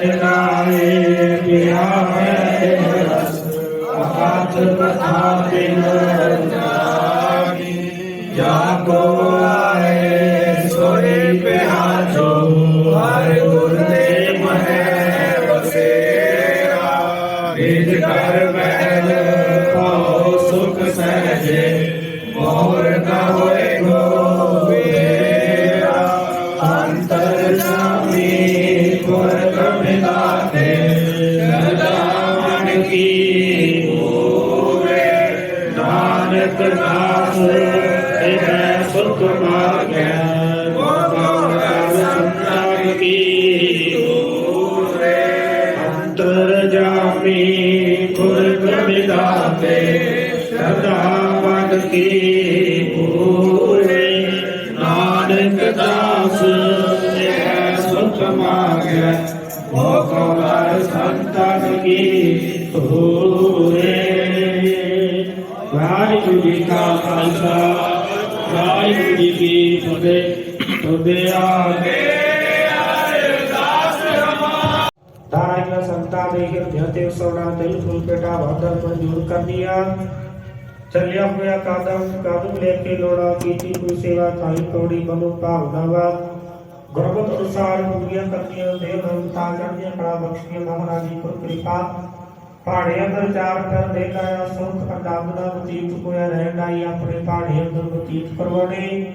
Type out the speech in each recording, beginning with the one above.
ਜਨਾਏ ਪਿਆ ਹੈ ਰਸ ਅਕਾਤ ਕਥਾ ਬਿਨ ਅੰਤਰ ਜਾਮੀ ਗੁਰ ਕਮਿਲਾਤੇ ਸਦਾਵਨ ਕੀ ਪੂਰੇ, ਨਾਨਕ ਦਾਸ ਇਹ ਸੁਖ ਮਾਗੈ ਮੋਖ ਹਰ ਸੰਤਨ ਕੀ ਪੂਰੇ। ਵਾਹਿਗੁਰੂ ਜੀ ਕਾ ਖਾਲਸਾ, ਵਾਹਿਗੁਰੂ ਜੀ ਕੀ ਫਤਿਹ ਤੁਦੇ ਆਗੇ ਦਾਇਨਾ ਸੰਤਾ ਦੇ ਹਿਰਦਿਆਂ ਤੇ ਸੋਣਾ ਦਿਲ ਫੁੱਲ ਪੇਟਾ ਵਾਦਰ ਮਨਜ਼ੂਰ ਕਰਨੀਆਂ ਚੱਲਿਆ ਹੋਇਆ ਕਾਦਮ ਕਾਦਮ ਲੈ ਕੇ ਲੋੜਾ ਕੀਤੀ ਕੋਈ ਸੇਵਾ ਥਾਈ ਕੌੜੀ ਬਨੋ ਭਾਵਨਾਵਾ। ਗੁਰਮਤਿ ਅਨੁਸਾਰ ਪੂਰੀਆਂ ਕਰਨੀਆਂ ਦੇ ਮੰਤਾ ਕਰਨੀਆਂ ਕੜਾ ਬਖਸ਼ੀਆਂ ਮਹਾਰਾਜ ਜੀ ਕਿਰਪਾ। ਪਹਾੜੇ ਅੰਦਰ ਚਾਰ ਕਰ ਦੇ ਲਾਇਆ ਸੁਖ ਅਡੰਬ ਦਾ ਬਤੀਤ ਹੋਇਆ, ਰਹਿਣ ਆਈ, ਆਪਣੇ ਪਹਾੜੇ ਅੰਦਰ ਬਤੀਤ ਕਰਵਾਉਣੇ।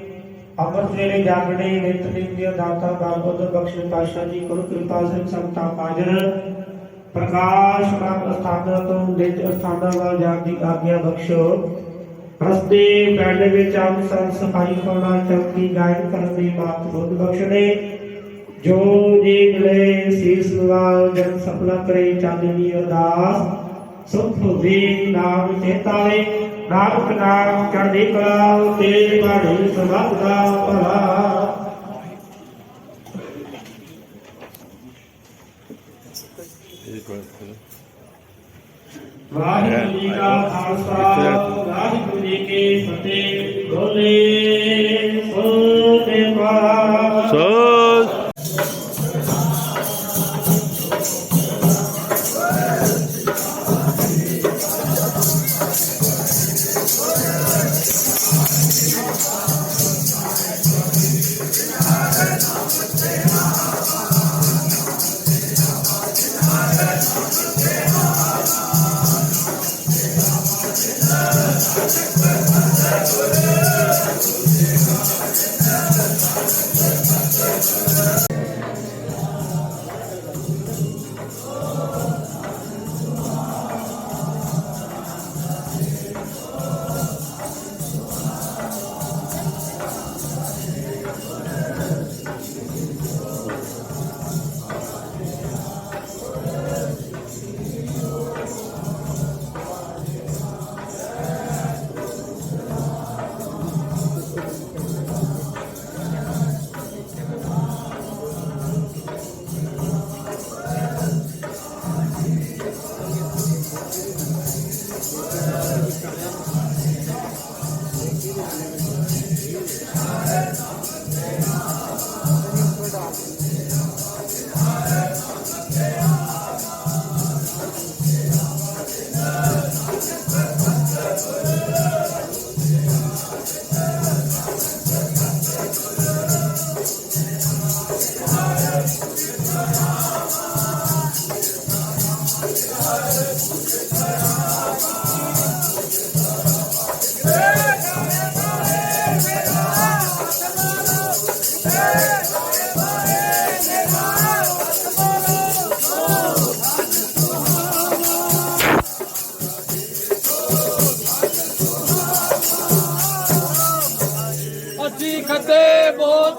ਅਮਰ ਵੇਲੇ ਜਾਗਣੇ ਨਿਤ ਦਿਨ ਦੀਆਂ ਦਾਤਾ ਬਾਬਤ ਬਖਸ਼ ਪਾਸ਼ਾ ਜੀ ਕੋਲ ਕਿਰਪਾ ਸਿੰਘ ਸੰਤਾ ਪਾਜਰ ਪ੍ਰਕਾਸ਼ ਨਾਮ ਅਸਥਾਨਾਂ ਤੋਂ ਨਿਜ ਅਸਥਾਨਾਂ ਵੱਲ ਜਾਣ ਦੀ ਆਗਿਆ ਬਖਸ਼ੋ। ਰਸਤੇ ਪਿੰਡ ਵਿੱਚ ਆਮ ਸੰਤ ਸਫ਼ਾਈ ਹੋਣਾ ਚੌਕੀ ਗਾਇਨ ਕਰਨ ਦੀ ਬਾਤ ਬੁੱਧ ਬਖਸ਼ਣੇ। ਜੋ ਜੀ ਮਿਲੇ ਸੀਸ ਨਵਾਲ ਜਨ ਸਪਨਾ ਕਰੇ ਚਾਂਦਨੀ ਅਰਦਾਸ। ਸੁਖ ਹੋਵੇ ਨਾਮ ਚੇਤਾਵੇ ਨਾਨਕ ਨਾਮ ਚੜ੍ਹਦੀ ਕਲਾ ਤੇਜ ਬਾਣੀ ਸਭਾ ਦਾ ਭਲਾ। ਵਾਹਿਗੁਰੂ ਜੀ ਕਾ ਖਾਲਸਾ ਵਾਹਿਗੁਰੂ ਜੀ ਕੀ ਫਤਿਹ। ਬੋਲੇ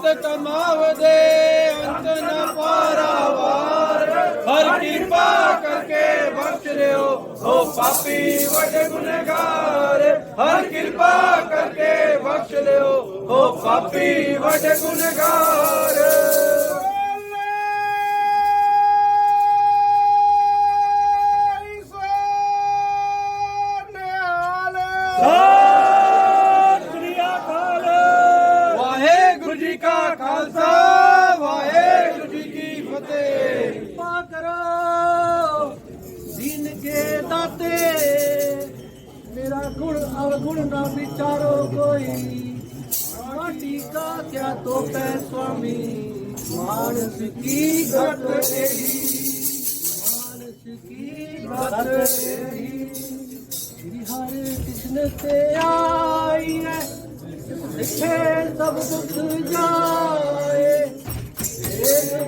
ਬਹੁਤ ਕਮਾਵਦੇ ਅੰਤ ਨ ਪਾਰਾਵਾਰ। ਹਰ ਕਿਰਪਾ ਕਰਕੇ ਬਖਸ਼ ਲਿਓ ਹੋ ਪਾਪੀ ਵੱਡੇ ਗੁਨਹਗਾਰ। ਹਰ ਕਿਰਪਾ ਕਰਕੇ ਬਖਸ਼ ਲਿਓ ਹੋ ਪਾਪੀ ਵੱਡੇ ਗੁਨਹਗਾਰ। ਕਿਰਪਾ ਕਰੋ। ਦੀਨ ਕੇ ਦਾਤੇ, ਮੇਰਾ ਗੁਣ ਅਵਗੁਣ ਨਾ ਵਿਚਾਰੋ ਕੋਈ। ਮਾਟੀ ਕਾ ਕਿਆ ਤੋਪੈ ਸੁਆਮੀ, ਮਾਨਸ ਕੀ ਘਟ ਤੇਰੀ ਮਾਨਸ ਕੀ ਘਟ ਤੇਰੀ ਸ੍ਰੀ ਹਰਿ ਕ੍ਰਿਸ਼ਨ ਤੇ ਆਈ ਹੈ ਇੱਥੇ ਸਭ ਦੁੱਖ ਜਾਏ।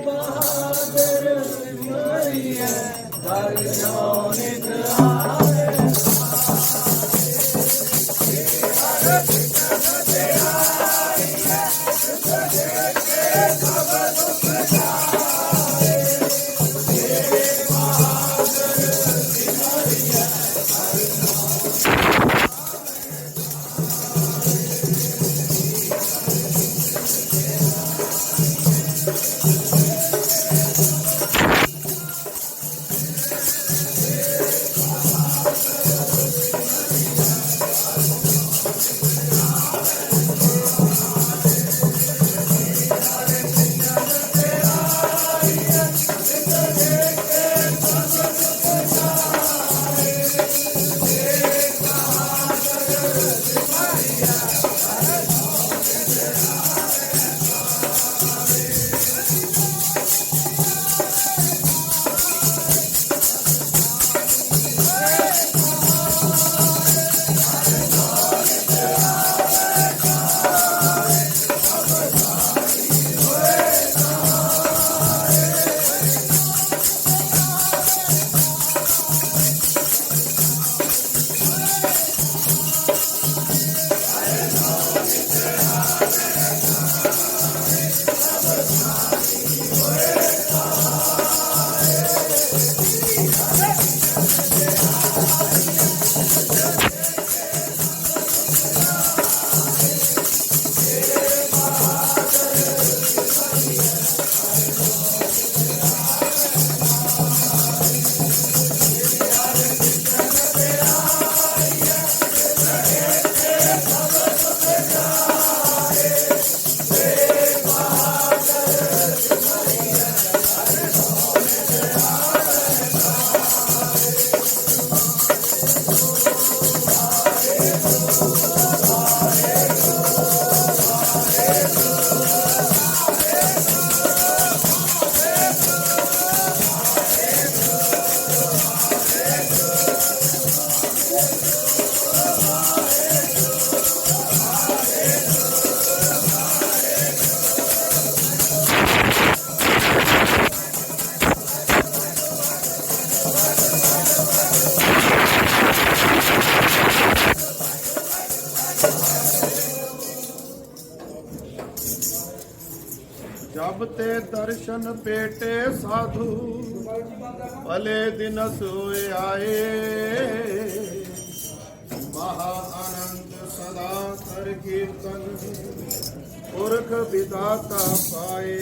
ਬਹਾਦਰ ਮਰੀਏ ਦਰ ਜੋਨਿਤ ਆ ਜਬ ਤੇ ਦਰਸ਼ਨ ਪੇਟੇ ਸਾਧੂ, ਭਲੇ ਦਿਨ ਸੋਏ ਆਏ। ਮਹਾ ਆਨੰਦ ਸਦਾ ਕਰ ਕੀਰਤਨ, ਪੁਰਖ ਵਿਦਾਤਾ ਪਾਏ।